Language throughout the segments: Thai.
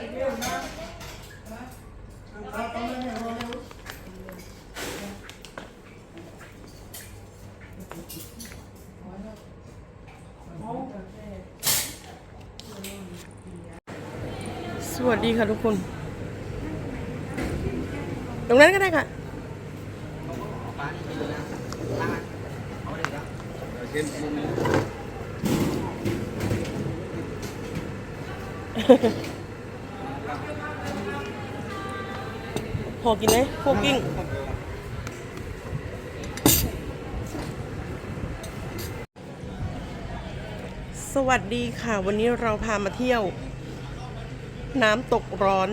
สวัสดีค่ะทุกคน ตรงนั้นก็ได้ค่ะ พอกินไหมพวกกิ้งสวัสดีค่ะ วันนี้เราพามาเที่ยว น้ำตกร้อน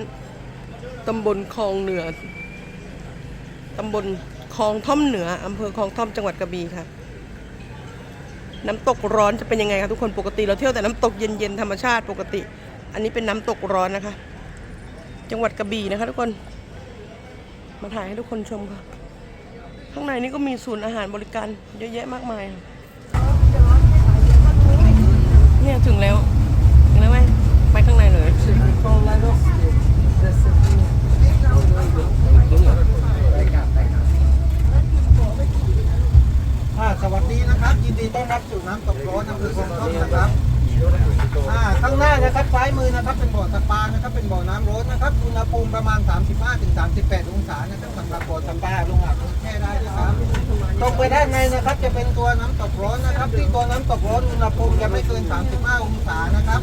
ตำบลคลองเหนือ ตำบลคลองท่อมเหนืออำเภอคลองท่อมจังหวัดกระบี่ค่ะ น้ำตกร้อนจะเป็นยังไงคะทุกคนปกติเราเที่ยวแต่น้ำตกเย็นๆธรรมชาติปกติ อันนี้เป็นน้ำตกร้อนนะคะ จังหวัดกระบี่นะคะทุกคน มาถ่ายให้ทุกคนชมค่ะ ข้างในนี้ก็มีศูนย์อาหารบริการเยอะแยะมากมายค่ะเนี่ยถึงแล้ว ถึงแล้วไหมไปข้างในเลยอ่าสวัสดีนะครับ ยินดีต้อนรับสู่น้ำตกร้อนอำเภอคลองท่อมนะครับ ข้างหน้านะครับซ้ายมือนะครับเป็นบ่อสปานะครับเป็นบ่อน้ำร้อนนะครับอุณหภูมิประมาณ 35-38 องศานะครับสำหรับบ่อสปาลงอาบน้ำแช่ได้นะครับตรงไปด้านในนะครับจะเป็นตัวน้ำตกร้อนนะครับ ที่ตัวน้ำตกร้อนอุณหภูมิจะไม่เกิน 35 องศานะครับ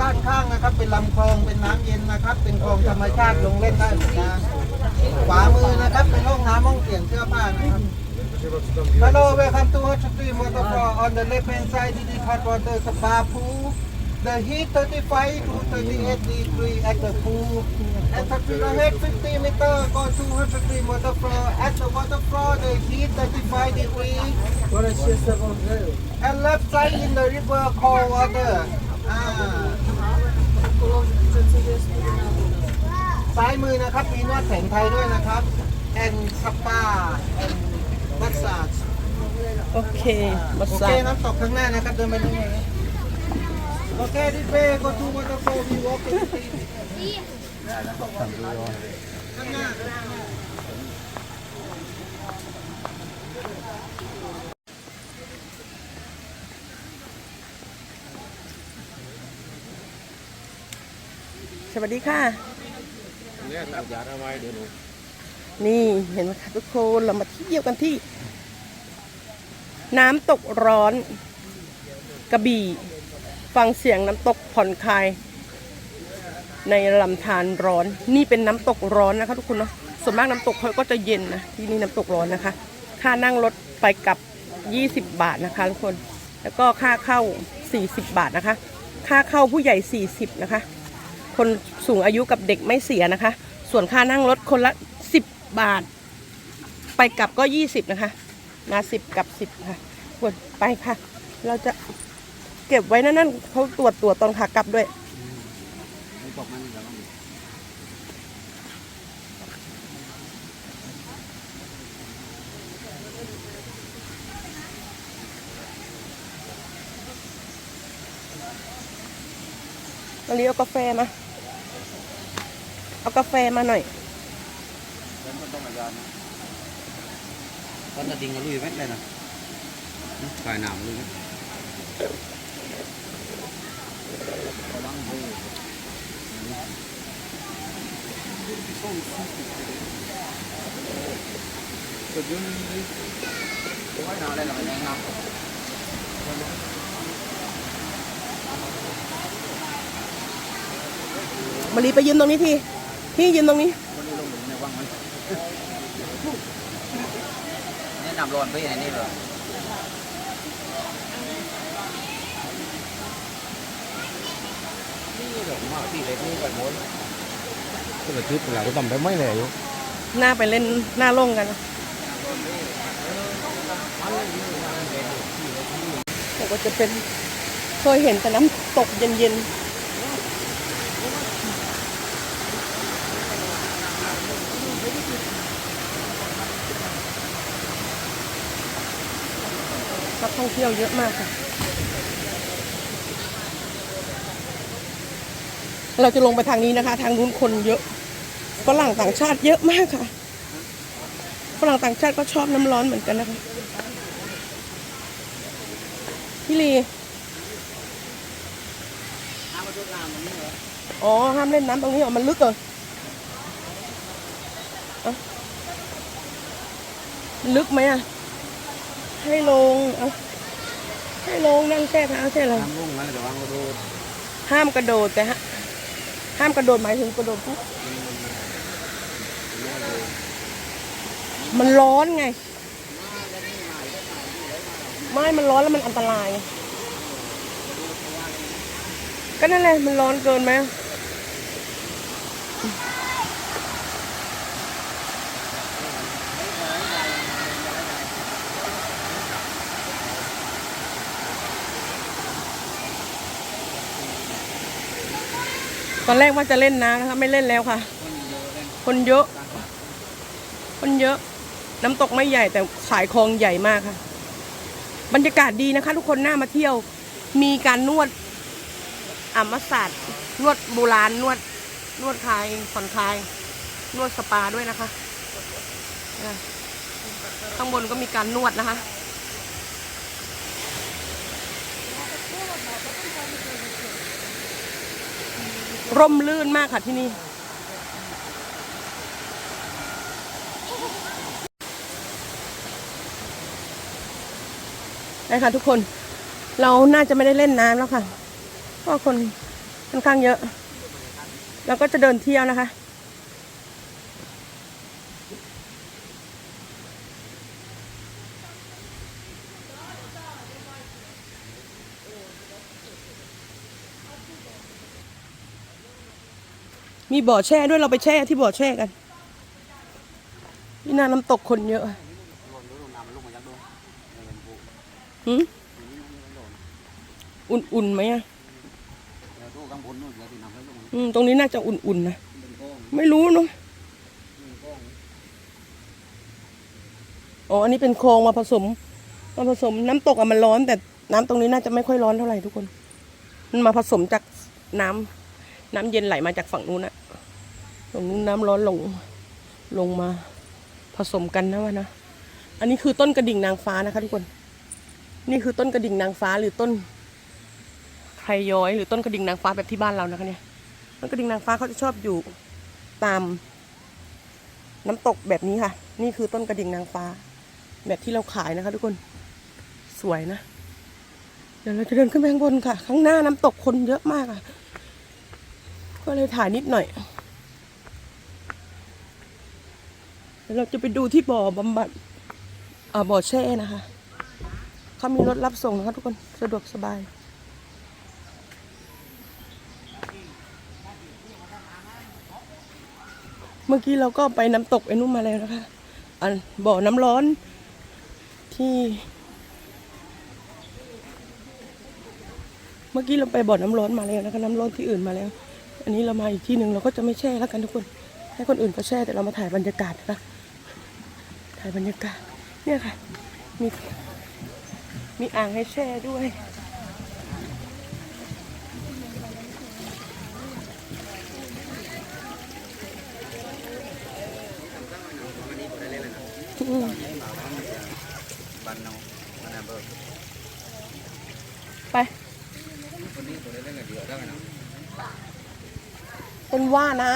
ด้านข้างนะครับเป็นลำคลองเป็นน้ำเย็นนะครับ เป็นคลองธรรมชาติลงเล่นได้เหมือนกันขวามือนะครับเป็นห้องน้ำห้องเปลี่ยนเสื้อผ้านะครับ Hello, welcome to Hot Spring Waterfall. On the left hand side is the hot water spa pool. The heat 35 to 38 degree at the pool. And to the head 50 meter go to Hot Spring Waterfall. At the waterfall, the heat 35 degree. And left side in the river cold water. Ah. ซ้ายมือนะครับมีนวดแผนไทยด้วยนะครับ and spa and massage โอเคมาโอสาเคดน้ำตกข้างหน้านะครับเดินไปตรง ไหนนะโอเคดิเป้ go to waterfall we walk in the sea ข้างหน้าสวัสดีค่ะ เนี่ยเราอย่าทำไมเดี๋ยวหนูนี่เห็นไหมคะทุกคนเรามาเที่ยวกันที่ น้ำตกร้อนกระบี่ ฟังเสียงน้ำตกผ่อนคลาย ในลำธารร้อน นี่เป็นน้ำตกร้อนนะคะ ทุกคนเนาะส่วนมากน้ำตกเขาก็จะเย็นนะที่นี่น้ำตกร้อนนะคะ ค่านั่งรถไปกลับ 20 บาทนะคะ ทุกคน แล้วก็ค่าเข้า 40 บาทนะคะ ค่าเข้าผู้ใหญ่ 40 นะคะ คนสูงอายุกับเด็กไม่เสียนะคะ ส่วนค่านั่งรถคนละ 10 บาท ไปกลับก็ 20 นะคะนะ10 กับ 10 ค่ะควรไปค่ะ เราจะ เก็บไว้นั่นนั่นเขาตรวจตรวจตอนขากลับด้วย ไม่ตกมันแล้วมาเรียเอากาแฟมา เอากาแฟมาหน่อยมันก็ต้องอาจารย์นะตอนจะดิงก็ลุยแม็กเลยนะฝ่ายหนามลุยไหม สุดยอดเลยว่ายน้ำอะไรหรอยังน้ำมารีไปยืนตรงนี้ทีพี่ยืนตรงนี้วันนี้ลงหลุมในวังมันนี่นำร้อนไปไหนนี่เหรอนี่เล็ก ก่อนมดก็เลยชุดเราก็ทำไปไม่เลยอยู่หน้าไปเล่นหน้าโล่งกันแต่ก็จะเป็นเคยเห็นแต่น้ำตกเย็นๆนักท่องเที่ยวเยอะมากค่ะ เราจะลงไปทางนี้นะคะ ทางนู้นคนเยอะฝรั่งต่างชาติเยอะมากค่ะฝรั่งต่างชาติก็ชอบน้ำร้อนเหมือนกันนะคะพี่ลีอ๋อห้ามเล่นน้ำตรงนี้เหรอมันลึกเหรอเอ้าลึกไหมอะ ให้ลงเอาให้ลงนั่งแช่เท้าแช่อะไรน้ำลุ่งนะแต่วางกระโดดห้ามกระโดดแต่ฮะ ห้ามกระโดดหมายถึงกระโดดปุ๊บมันร้อนไง ไม่ มันร้อนแล้วมันอันตราย ก็นั่นแหละ มันร้อนเกินไหม ตอนแรกว่าจะเล่นน้ำนะคะไม่เล่นแล้วค่ะ คนเยอะ คนเยอะ น้ำตกไม่ใหญ่แต่สายคลองใหญ่มากค่ะ บรรยากาศดีนะคะ ทุกคนน่ามาเที่ยว มีการนวดอ่ามัสซาดนวดโบราณนวด นวดคลายผ่อนคลาย นวดสปาด้วยนะคะข้างบนก็มีการนวดนะคะ ร่มลื่นมากค่ะที่นี่ นะค่ะทุกคน เราน่าจะไม่ได้เล่นน้ำแล้วค่ะ เพราะคนค่อนข้างเยอะ แล้วก็จะเดินเที่ยวนะคะ มีบ่อแช่ด้วยเราไปแช่ที่บ่อแช่กันนี่น่าน้ำตกคนเยอะหืมอุ่นๆไหมอะแล้วตู้ข้างบนนู่นแล้วที่น้ำไม่ลุ่งอืมตรงนี้น่าจะอุ่นๆนะนไม่รู้เนาะองอ๋อ อันนี้เป็นโครงมาผสมมาผสมน้ำตกอะมันร้อน แต่น้ำตรงนี้น่าจะไม่ค่อยร้อนเท่าไหร่ทุกคน มันมาผสมจากน้ำน้ำเย็นไหลมาจากฝั่งนู้นอะ ฝั่งนู้นน้ำร้อนลงลงมาผสมกันนะวะนะ อันนี้คือต้นกระดิ่งนางฟ้านะคะทุกคน นี่คือต้นกระดิ่งนางฟ้าหรือต้นไครย้อยหรือต้นกระดิ่งนางฟ้าแบบที่บ้านเรานะคะเนี่ย ต้นกระดิ่งนางฟ้าเขาจะชอบอยู่ตามน้ำตกแบบนี้ค่ะ นี่คือต้นกระดิ่งนางฟ้า แบบที่เราขายนะคะ ทุกคน สวยนะ เดี๋ยวเราจะเดินขึ้นไปข้างบนค่ะ ข้างหน้าน้ำตกคนเยอะมากอะ ก็เลยถ่ายนิดหน่อย เดี๋ยวเราจะไปดูที่บ่อบำบัดอ่าบ่อแช่นะคะเขามีรถรับส่งนะคะทุกคนสะดวกสบาย เมื่อกี้เราก็ไปน้ำตกไอ้นุ่มมาแล้วนะคะอันบ่อน้ำร้อนที่ เมื่อกี้เราไปบ่อน้ำร้อนมาแล้วนะคะน้ำร้อนที่อื่นมาแล้ว อันนี้เรามาอีกที่หนึ่งเราก็จะไม่แช่แล้วกันทุกคน ให้คนอื่นก็แช่แต่เรามาถ่ายบรรยากาศนะคะ ถ่ายบรรยากาศเนี่ยค่ะ มีมีอ่างให้แช่ด้วยไปต้นะต้นว่าน้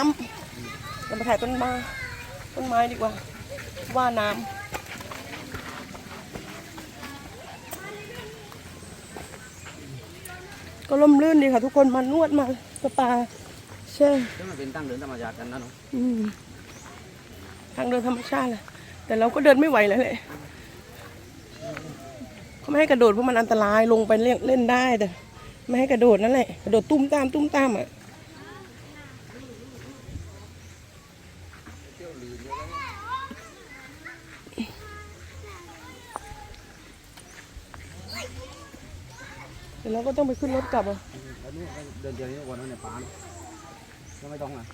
ำเราไปถ่ายต้นไม้ต้นไม้ดีกว่า ว่าน้ำก็ล่มลื่นดีค่ะ ทุกคนมานวดมาสปาใช่ซึ่งมันเป็นตั้งเดินธรรมชาติกันนะเนาะอืมทางเดินธรรมชาติแหละแต่เราก็เดินไม่ไหวแล้วแหละเขาไม่ให้กระโดดเพราะมันอันตรายลงไปเล่นเล่นได้แต่ไม่ให้กระโดดนั่นแหละกระโดดตุ้มตามตุ้มตามอะ ยวเราก็ต้องไปขึ้นรถกลับอะแล้วนี่เดินเดียวนี้วันนั้นเนี่ยปานก็ไม่ต้องอะ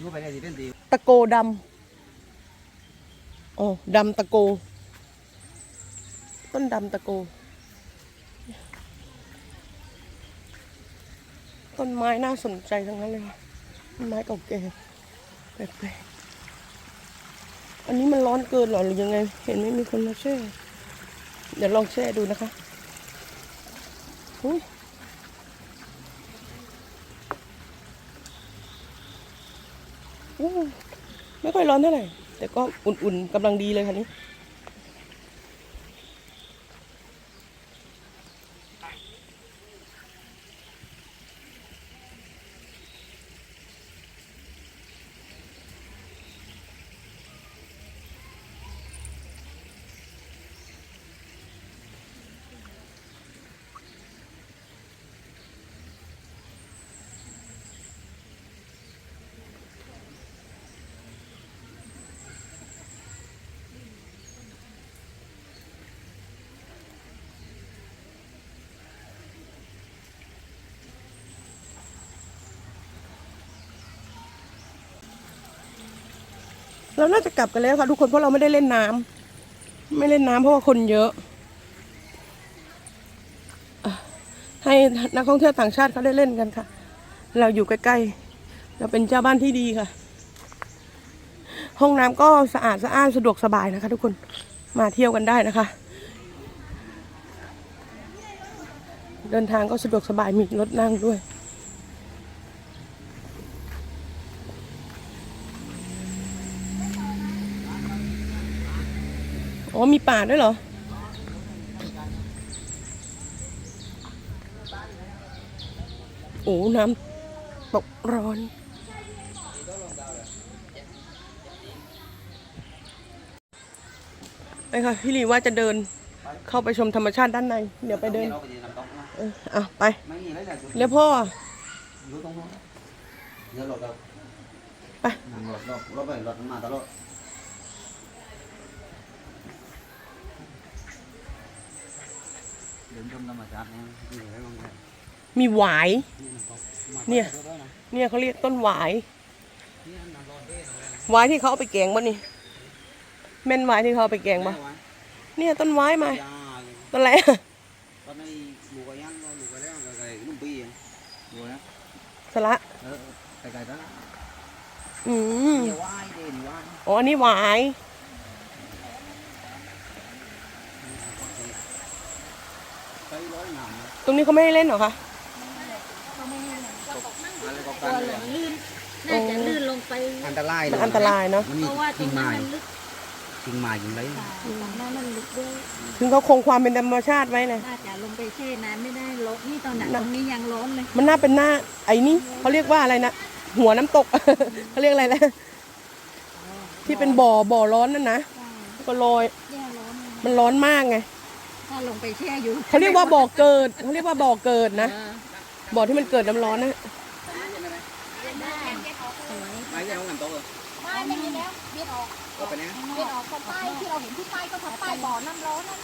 นู่นไปได้ดีเป็นดีตะโกดำโอ้ดำตะโก ต้นดำตะโก ต้นไม้น่าสนใจทั้งนั้นเลยค่ะต้นไม้เก่าแก่แปลกๆอันนี้มันร้อนเกินเหรอหรือยังไง เห็นไม่มีคนมาแช่ เดี๋ยวลองแช่ดูนะคะ อุ้ยไม่ค่อยร้อนเท่าไหร่ แต่ก็อุ่นๆกำลังดีเลยค่ะนี้ เราน่าจะกลับกันแล้วค่ะทุกคนเพราะเราไม่ได้เล่นน้ำไม่เล่นน้ำเพราะว่าคนเยอะ ให้นักท่องเที่ยวต่างชาติเขาได้เล่นกันค่ะ เราอยู่ใกล้ๆเราเป็นเจ้าบ้านที่ดีค่ะ ห้องน้ำก็สะอาดสะอ้านสะดวกสบายนะคะ ทุกคนมาเที่ยวกันได้นะคะ เดินทางก็สะดวกสบายมีรถนั่งด้วย อ๋อมีป่าด้วยเหรอ โอ้ น้ำตกร้อนไปค่ะ พี่ลีว่าจะเดินเข้าไปชมธรรมชาติด้านใน เดี๋ยวไปเดิน เอ้าไปเอออะ ไปไม่มีอะไรเลยแล้วพ่อไป นั่งรถรถรถไปรถมันมาตลอ ดเดินชมธรรมชาตินะมีอะไรบ้างเนี่ยมีหวาย นี่น้ำตกมาเนี่ยไปด้วยนะเนี่ยเขาเรียกต้นหวาย นี่น้ำร้อนเด้นะหวายที่เขาเอาไปแกงบ่นี่แม่นหวายที่เขาเอาไปแกงบ่แม่ไว้เนี่ยต้นหวายมา ยาต้นอะไรอะตอนนี้ลูกก็ยังลูกก็แล้วไก่ๆนุ่มปีอะดูนะสละ เออไก่ๆ đó อืม nhiều ai đi nhiều ai อ๋ออันนี้หวาย cây lối nằm ตรงนี้เขาไม่ให้เล่นเหรอคะ อะไรก็ตักัวนหลงลื่นน่าจะลื่นลงไป อันตรายมันอันตรายเนาะมันเพมีราะว่าตรกิ่งงนั้ไม้นมันลึกกิ่งไม้กิ่งไรค่ะตรงนั้นมันลึกด้วยถึงเขาคงความเป็นธรรมชาติไว้เลย น่าจะลงไปแช่น้ำไม่ได้ร้อนนี่ตอนหนักตรงนี้ยังร้อนเลยมันน่าเป็นหน้าไอ้นี่เขาเรียกว่าอะไรนะ หัวน้ำตก เขาเรียกอะไรนะ ที่เป็นบ่อบ่อร้อนนั่นนะใช่ก็ลอย แย่ร้อนเลยมันร้อนมากไง ถ้าลงไปแช่อยู่เขาเรียกว่าบ่อเกิดเขาเรียกว่าบ่อเกิดนะเออบ่อที่มันเกิดน้ำร้อนนะได้สวยไม้ยังนำโต๊ะไม่ไม่มีแล้วเบียดออกก็ไปนะเบียดออกคนใต้ที่เราเห็นที่ใต้ก็ทำใต้บ่อน้ำร้อนนั่น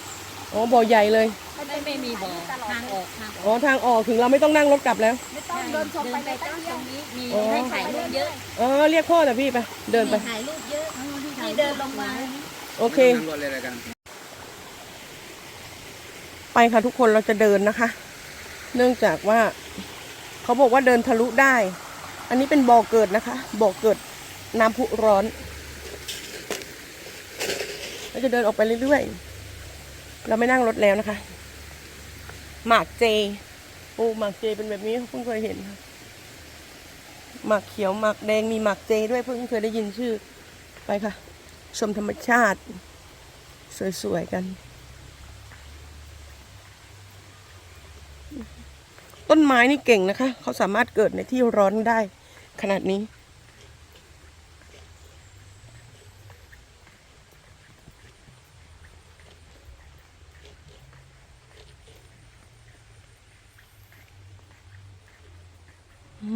อ๋อบ่อใหญ่เลยไม่ไม่มีบ่อทางออกทางออ๋ออกทางออกถึงเราไม่ต้องนั่งรถกลับแล้ว ไม่ต้องเดินชมไปเดินเลยไปแป๊บต้นเดีตยวรงนี้มีอ๋อให้ถ่ายรูปเยอะเออเรียกพ่อแต่พี่ไปเดินไปมีถ่ายรูปเยอะที่เดินลงมาโอเค นั่งรถเลยอะ ไปค่ะทุกคนเราจะเดินนะคะ เนื่องจากว่า เขาบอกว่าเดินทะลุได้ อันนี้เป็นบ่อเกิดนะคะบ่อเกิดน้ำพุร้อนเราจะเดินออกไปเรื่อยๆ เราไม่นั่งรถแล้วนะคะ หมากเจโอ้หมากเจเป็นแบบนี้เพิ่งเคยเห็นค่ะหมากเขียวหมากแดงมีหมากเจด้วยเพิ่งเคยได้ยินชื่อไปค่ะ ชมธรรมชาติ สวยๆกัน ต้นไม้นี่เก่งนะคะ เขาสามารถเกิดในที่ร้อนได้ ขนาดนี้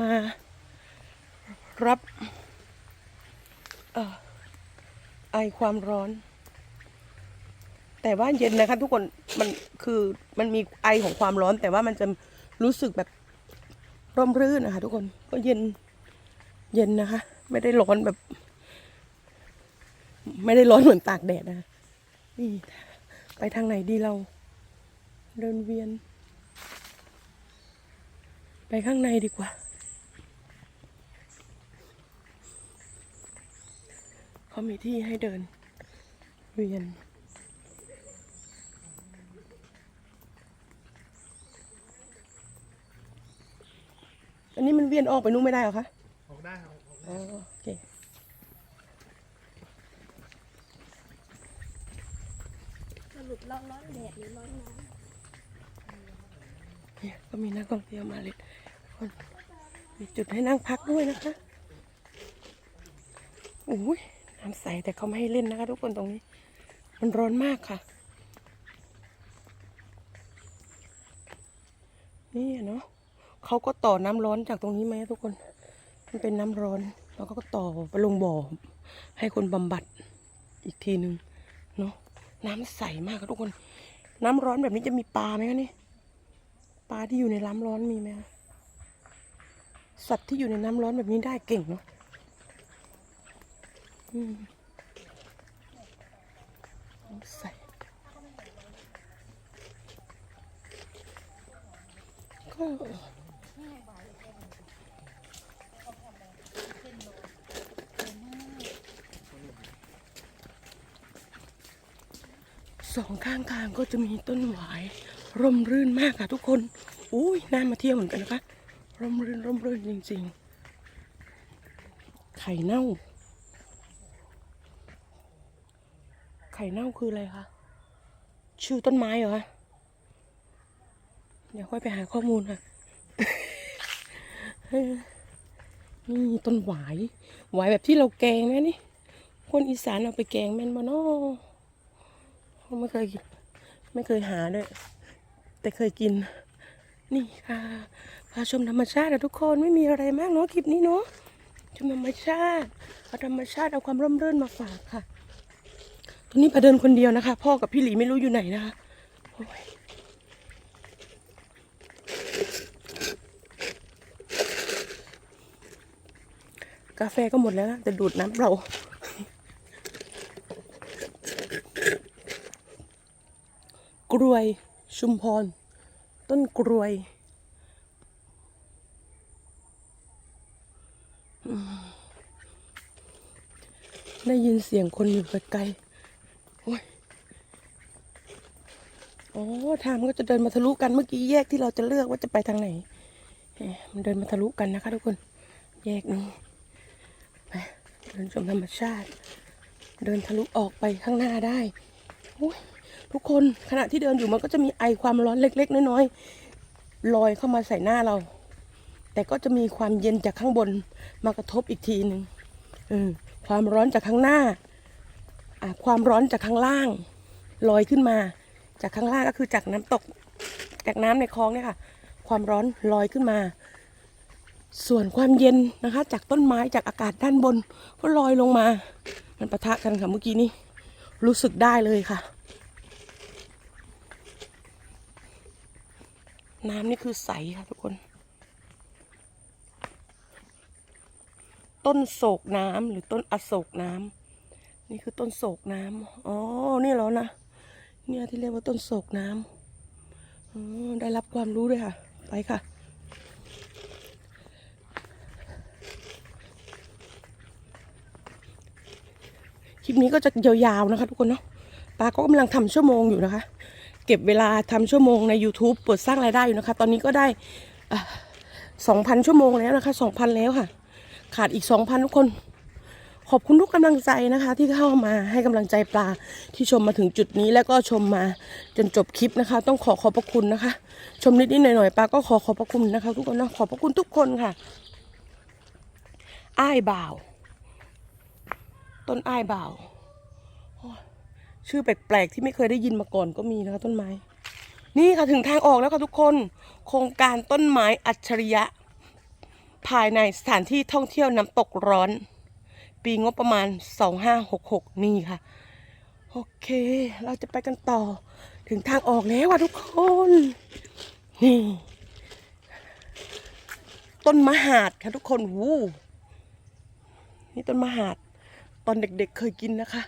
มารับออไอความร้อน แต่ว่าเย็นนะคะ ทุกคนมันคือมันมีไอของความร้อน แต่ว่ามันจะ รู้สึกแบบร่มรื่นนะคะ ทุกคนก็เย็นเย็นนะคะ ไม่ได้ร้อนแบบ ไม่ได้ร้อนเหมือนตากแดดนะคะนี่ไปทางไหนดีเรา เดินเวียน ไปข้างในดีกว่า เขามีที่ให้เดิน เวียน อันนี้มันเวียนออกไปนู้นไม่ได้เหรอคะ ออกได้ครับอ๋อโอเค สรุปร้อนร้อนแดดหรือร้อนน้เนี่ยก็มีนักท่องเที่ยวมาเลยคนมีจุดให้นั่งพักด้วยนะคะโอ้ยน้ำใสแต่เขาไม่ให้เล่นนะคะ ทุกคนตรงนี้ มันร้อนมากค่ะ นี่อะเนาะ เขาก็ต่อน้ำร้อนจากตรงนี้ไหมทุกคน มันเป็นน้ำร้อนแล้วก็ต่อไปลงบ่อ ให้คนบำบัดอีกทีหนึ่งเนาะน้ำใสมากค่ะทุกคน น้ำร้อนแบบนี้จะมีปลาไหมคะนี่ปลาที่อยู่ในน้ำร้อนมีไหมคะสัตว์ที่อยู่ในน้ำร้อนแบบนี้ได้เก่งเนาะใสก็ สองข้างทางก็จะมีต้นหวาย ร่มรื่นมากค่ะทุกคน อุ้ยน่ามาเที่ยวเหมือนกันนะคะ ร่มรื่นร่มรื่นจริงๆ ไข่เน่า ไข่เน่าคืออะไรคะ ชื่อต้นไม้เหรอคะ เดี๋ยวค่อยไปหาข้อมูลค่ะ นี่ต้นหวาย หวายแบบที่เราแกงนะนี่ คนอีสานเอาไปแกงแม่นบ่เนาะ ไม่เคยกิน ไม่เคยหาด้วย แต่เคยกิน นี่ค่ะพาชมธรรมชาติอะทุกคนไม่มีอะไรมากเนาะคลิปนี้เนาะชมธรรมชาติเอาธรรมชาติเอาความร่มรื่นมาฝากค่ะตอนนี้พาเดินคนเดียวนะคะ พ่อกับพี่หลีไม่รู้อยู่ไหนนะคะโอ้ยกาแฟก็หมดแล้วนะแต่ดูดน้ำเรา รวยชุมพร ต้นกรวย ได้ยินเสียงคนอยู่ไกลๆโอ้ยอ๋อทางมันก็จะเดินมาทะลุกันเมื่อกี้แยกที่เราจะเลือกว่าจะไปทางไหน มันเดินมาทะลุกันนะคะทุกคน แยกนี้ไปเดินชมธรรมชาติ เดินทะลุออกไปข้างหน้าได้โอ้ย ทุกคนขณะที่เดินอยู่มันก็จะมีไอความร้อนเล็ก ๆ น้อยๆลอยเข้ามาใส่หน้าเรา แต่ก็จะมีความเย็นจากข้างบนมากระทบอีกทีหนึ่งความร้อนจากข้างหน้าความร้อนจากข้างล่างลอยขึ้นมา จากข้างล่างก็คือจากน้ำตก จากน้ำในคลองเนี่ยค่ะ ความร้อนลอยขึ้นมา ส่วนความเย็นนะคะ จากต้นไม้จากอากาศด้านบนก็ลอยลงมา มันปะทะกันค่ะเมื่อกี้นี้รู้สึกได้เลยค่ะ น้ำนี่คือใสค่ะทุกคน ต้นโศกน้ำหรือต้นอโศกน้ำนี่คือต้นโศกน้ำอ๋อ นี่เหรอนะ เนี่ยที่เรียกว่าต้นโศกน้ำอ๋อได้รับความรู้ด้วยค่ะ ไปค่ะคลิปนี้ก็จะยาวๆนะคะทุกคนเนาะปาก็กำลังทำชั่วโมงอยู่นะคะ เก็บเวลาทำชั่วโมงใน YouTube เปิดสร้างรายได้อยู่นะคะ ตอนนี้ก็ได้สองพันชั่วโมงแล้วนะคะสองพันแล้วค่ะ ขาดอีกสองพันทุกคน ขอบคุณทุกกำลังใจนะคะ ที่เข้ามาให้กำลังใจปลาที่ชมมาถึงจุดนี้แล้วก็ชมมาจนจบคลิปนะคะ ต้องขอขอบพระคุณนะคะ ชมนิดๆหน่อยๆปลาก็ขอขอบพระคุณนะคะ ทุกคนนะขอบพระคุณทุกคนค่ะอ้ายบ่าว ต้นอ้ายบ่าว ชื่อแปลกๆที่ไม่เคยได้ยินมาก่อนก็มีนะคะต้นไม้ นี่ค่ะถึงทางออกแล้วค่ะทุกคน โครงการต้นไม้อัจฉริยะ ภายในสถานที่ท่องเที่ยวน้ำตกร้อน ปีงบประมาณ 2566 นี่ค่ะ โอเค เราจะไปกันต่อ ถึงทางออกแล้วว่ะทุกคน นี่ ต้นมหาดค่ะทุกคนวู้นี่ต้นมหาด ตอนเด็กๆเคยกินนะคะ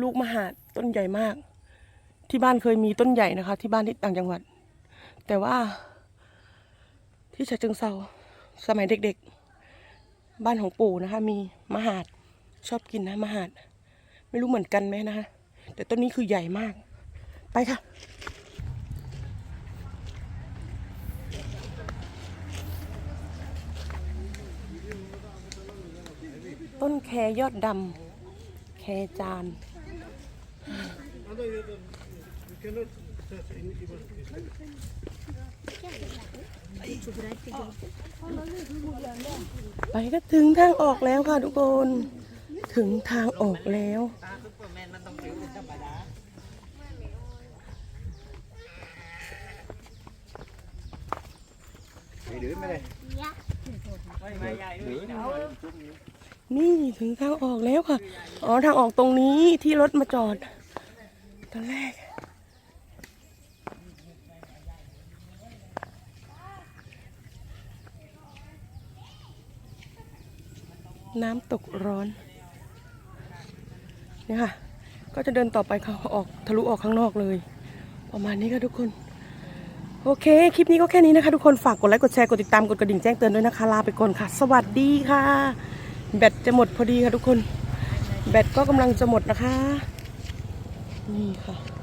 ลูกมหาด ต้นใหญ่มาก ที่บ้านเคยมีต้นใหญ่นะคะ ที่บ้านที่ต่างจังหวัด แต่ว่า ที่ฉะเชิงเซาสมัยเด็กๆ บ้านของปู่นะคะ มีมะหาดชอบกินนะมะหาด ไม่รู้เหมือนกันไหมนะคะแต่ต้นนี้คือใหญ่มาก ไปค่ะต้นแคยอดดำ แคจาน ไปก็ถึงทางออกแล้วค่ะทุกคน ถึงทางออกแล้วตาซุปเปอร์แมนมันต้องผิวเป็นธรรมดาดื้อไม่เลยนี่ถึงทางออกแล้วค่ะ อ๋อทางออกตรงนี้ที่รถมาจอดต อนแรก น้ำตกร้อน เนี่ยค่ะ ก็จะเดินต่อไปค่ะออกทะลุออกข้างนอกเลย ประมาณนี้ค่ะทุกคน โอเค คลิปนี้ก็แค่นี้นะคะ ทุกคน ฝากกดไลค์ กดแชร์ กดติดตาม กดกระดิ่งแจ้งเตือนด้วยนะคะ ลาไปก่อนค่ะ สวัสดีค่ะ แบตจะหมดพอดีค่ะทุกคน แบตก็กำลังจะหมดนะคะ นี่ค่ะ